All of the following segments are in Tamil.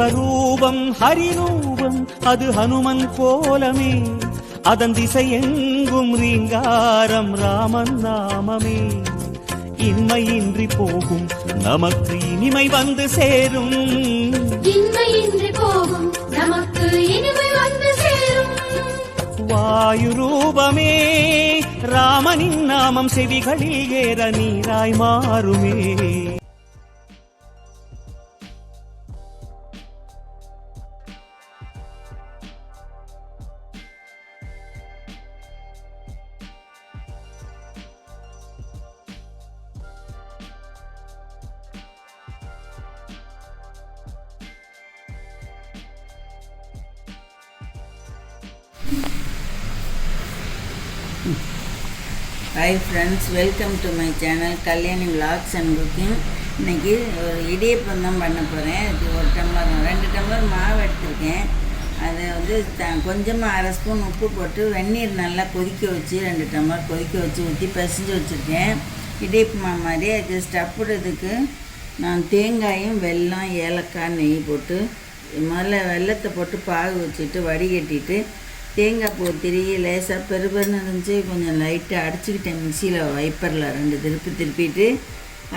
சிவரூபம் ஹரிரூபம் அது ஹனுமன் கோலமே. அதன் திசையெங்கும் ரீங்காரம் ராமன் நாமமே. இன்மையின்றி போகும் நமக்கு இனிமை வந்து சேரும். இன்மையின்றி போகும் நமக்கு இனிமை வந்து சேரும். வாயு ரூபமே ராமனின் நாமம் செவிகளில் ஏற நீராய் மாறுமே. Hi friends welcome to my channel Kalyani vlogs and cooking இன்னைக்கு ஒரு இடியப்பம் தான் பண்ண போகிறேன் ஒரு டம்ளர் ரெண்டு டம்ளர் மாவு எடுத்திருக்கேன். அதை வந்து த கொஞ்சமாக அரை ஸ்பூன் உப்பு போட்டு வெந்நீர் நல்லா கொதிக்க வச்சு ரெண்டு டம்ளர் கொதிக்க வச்சு ஊற்றி பசிஞ்சு வச்சுருக்கேன். இடியப்பு மாவு மாதிரி அது ஸ்டப்புடுறதுக்கு நான் தேங்காயும் வெல்லம் ஏலக்காய் நெய் போட்டு முதல்ல வெல்லத்தை போட்டு பாகு வச்சுட்டு வடிகட்டிட்டு தேங்காய் பூ திரிகி லேசாக பெருபெருன்னு இருந்துச்சு கொஞ்சம் லைட்டாக அடிச்சுக்கிட்டேன் மிக்சியில் வைப்பரில் ரெண்டு திருப்பி திருப்பிட்டு.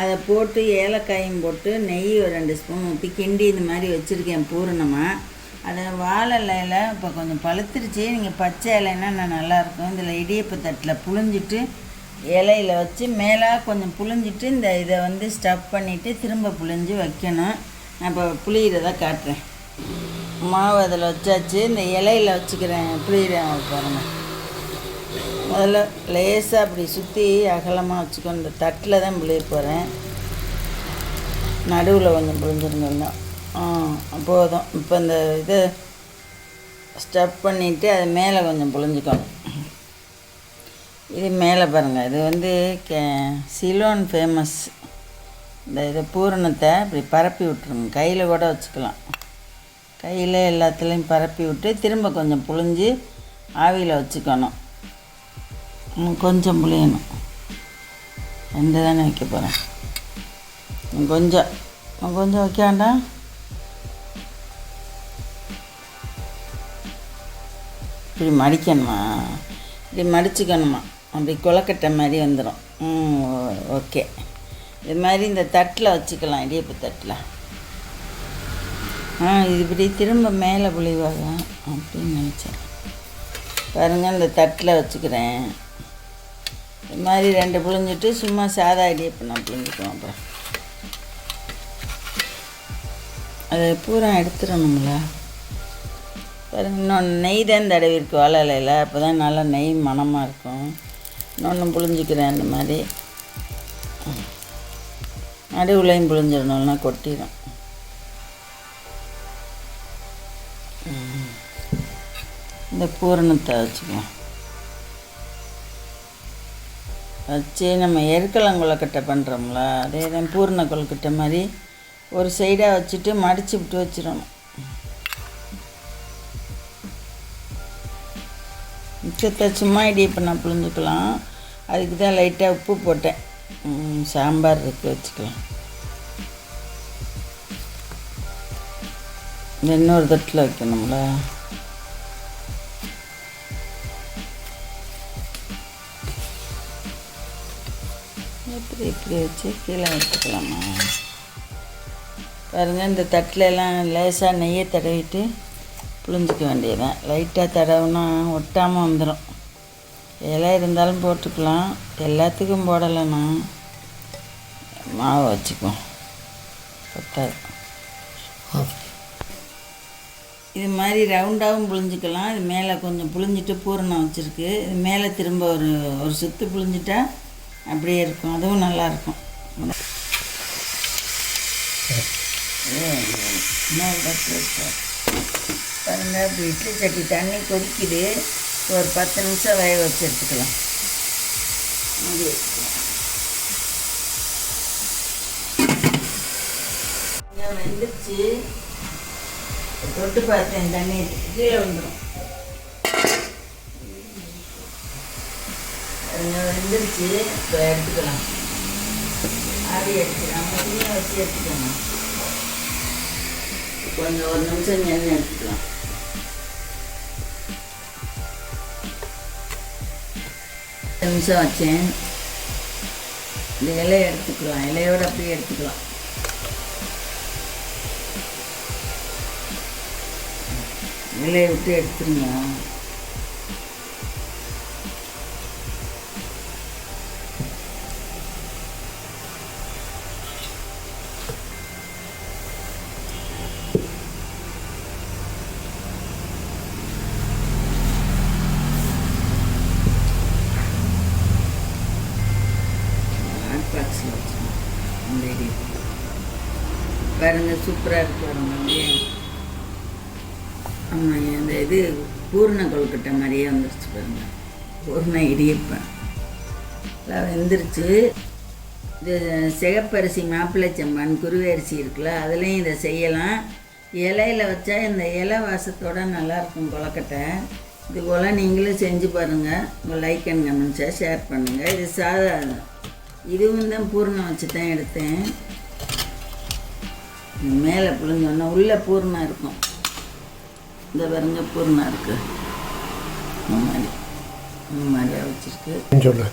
அதை போட்டு ஏலக்காயும் போட்டு நெய் ஒரு ரெண்டு ஸ்பூன் ஊற்றி கிண்டி இந்த மாதிரி வச்சுருக்கேன் பூரணமாக அதை வாழை இலையில இப்போ கொஞ்சம் பழுத்துருச்சு. நீங்கள் பச்சை இலைன்னா நான் நல்லாயிருக்கும் இதில் இடியப்ப தட்டில் புழிஞ்சிட்டு இலையில வச்சு மேலே கொஞ்சம் புழிஞ்சிட்டு இந்த இதை வந்து ஸ்டஃப் பண்ணிவிட்டு திரும்ப புழிஞ்சு வைக்கணும். நான் இப்போ புளியிறதை காட்டுறேன். மாவு அதில் வச்சாச்சு. இந்த இலையில வச்சுக்கிறேன். புளியிறேன் பாருங்கள் முதல்ல லேசாக அப்படி சுற்றி அகலமாக வச்சுக்கோ இந்த தட்டில் தான் புளிய போகிறேன் நடுவில் கொஞ்சம் புளிஞ்சிருந்தோம்னா ஆ போதும். இப்போ இந்த இது ஸ்டப் பண்ணிவிட்டு அது மேலே கொஞ்சம் புளிஞ்சிக்கணும் இது மேலே பாருங்கள் இது வந்து கே சிலோன் ஃபேமஸ். இந்த இது பூரணத்தை இப்படி பரப்பி விட்ருங்க கையில் கூட வச்சுக்கலாம். கையில் எல்லாத்துலேயும் பரப்பி விட்டு திரும்ப கொஞ்சம் புழிஞ்சு ஆவியில் வச்சுக்கணும். இன்னும் கொஞ்சம் புளியணும் ரெண்டு தானே வைக்க போகிறேன் கொஞ்சம். கொஞ்சம் வைக்க வேண்டாம். இப்படி மடிக்கணுமா? இப்படி மடிச்சுக்கணுமா? அப்படி கொலக்கட்டை மாதிரி வந்துடும் ம் ஓ- ஓகே. இது மாதிரி இந்த தட்டில் வச்சுக்கலாம் இடியப்பு தட்டில். ஆ இது இப்படி திரும்ப மேலே புளிவாங்க அப்படின்னு நினச்சேன். பாருங்கள் இந்த தட்டில் வச்சுக்கிறேன். இது மாதிரி ரெண்டு புழிஞ்சிட்டு சும்மா சாதா இடியப்பம் நான் புழிஞ்சிக்குவோம் அப்புறம் அதை பூரா எடுத்துடணுங்களா பாருங்க இன்னொன்று நெய் தான் தடவி இருக்கு வாழலையில் அப்போ தான் நல்லா நெய் மணமாக இருக்கும். இன்னொன்று புழிஞ்சிக்கிறேன் அந்த மாதிரி. நடுவுலையும் புழிஞ்சிடணும்னா கொட்டிடும். இந்த பூரணத்தை வச்சுக்கலாம் வச்சு நம்ம எருக்கலம் கொழுக்கட்டை பண்ணுறோம்ல அதே தான் பூரண கொழுக்கட்டை மாதிரி ஒரு சைடாக வச்சுட்டு மடிச்சு விட்டு வச்சிடணும். மிச்சத்தை சும்மா இடி நான் புழிஞ்சுக்கலாம். அதுக்கு தான் லைட்டாக உப்பு போட்டேன். சாம்பார் இருக்குது வச்சுக்கலாம். இன்னொரு தட்டில் வைக்கணும்ல? இப்படி இப்படி வச்சு கீழே வச்சுக்கலாமா? பாருங்கள் இந்த தட்டில் எல்லாம் லேசாக நெய்யை தடவிட்டு புளிஞ்சிக்க வேண்டியதான் லைட்டாக தடவுனா ஒட்டாமல் வந்துடும் இலை இருந்தாலும் போட்டுக்கலாம். எல்லாத்துக்கும் போடலைன்னா மாவு வச்சுக்குவோம். பத்தாது. இது மாதிரி ரவுண்டாகவும் புழிஞ்சிக்கலாம். இது மேலே கொஞ்சம் புழிஞ்சிட்டு பூரணம் வச்சுருக்கு. இது மேலே திரும்ப ஒரு ஒரு சுற்று புழிஞ்சிட்டா அப்படியே இருக்கும். அதுவும் நல்லாயிருக்கும் பாருங்க இப்போ இட்லி சட்டி தண்ணி கொதிக்குது. ஒரு பத்து நிமிஷம் வேக வச்சு எடுத்துக்கலாம். மூடி வெந்துருச்சு. தொட்டு பார்த்தேன் தண்ணி கீழே வந்துடும் வெந்துருச்சு இப்போ எடுத்துக்கலாம் ஆவி எடுத்துக்கலாம் கீழே வச்சு எடுத்துக்கலாம் கொஞ்சம் ஒரு நிமிஷம் எண்ணெய் எடுத்துக்கலாம் ரெண்டு நிமிஷம் வச்சேன் இந்த இலையை எடுத்துக்கலாம் இலையோடு அப்படியே எடுத்துக்கலாம் இலையை விட்டு எடுத்துருங்க. ஹாட் சூப்பராக இருக்கு பாருங்க இந்த இது பூர்ண கொழுக்கட்டை மாதிரியே வந்துருச்சு பாருங்க. பூர்ண இடியப்பம் வெந்துருச்சு. இது சிகப்பரிசி மாப்பிள்ளை செம்பான் குருவை அரிசி இருக்குல்ல அதுலேயும் இதை செய்யலாம். இலையில வச்சா இந்த இலை வாசத்தோட நல்லாயிருக்கும் கொலக்கட்டை இது போல் நீங்களும் செஞ்சு பாருங்கள் உங்கள் லைக் அண்ட் கமெண்ட்ஸை ஷேர் பண்ணுங்கள் இது சாதா இதுவும் தான் பூர்ணம் வச்சு தான் எடுத்தேன். மேலே புழிஞ்சோன்னா உள்ளே பூர்ணம் இருக்கும். இந்த பாருங்க பூர்ணம் இருக்குது இந்த மாதிரி இந்த மாதிரியாக வச்சுருக்கு சொல்லு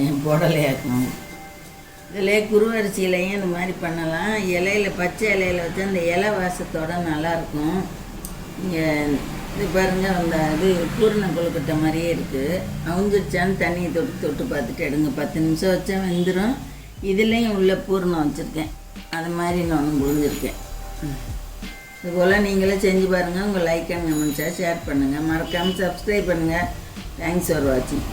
ஏன் போடலையாக்கணும் இதில் குருவரிசியிலையும் இந்த மாதிரி பண்ணலாம். இலையில பச்சை இலையில வச்சு அந்த இலை வாசத்தோட நல்லாயிருக்கும் இங்கே இது பாருங்க அந்த இது பூர்ண கொழுக்கட்டை மாதிரியே இருக்குது அவுஞ்சிருச்சான்னு தண்ணியை தொட்டு தொட்டு பார்த்துட்டு எடுங்க. பத்து நிமிஷம் வச்சா வெந்துடும் இதுலேயும் உள்ள பூர்ணம் வச்சுருக்கேன். அது மாதிரி நான் புரிஞ்சிருக்கேன் இது போல் நீங்களும் செஞ்சு பாருங்கள் உங்கள் லைக் அண்ட் கமெண்ட்ஸாக ஷேர் பண்ணுங்கள் மறக்காமல் சப்ஸ்கிரைப் பண்ணுங்கள் தேங்க்ஸ் ஃபார் வாட்சிங்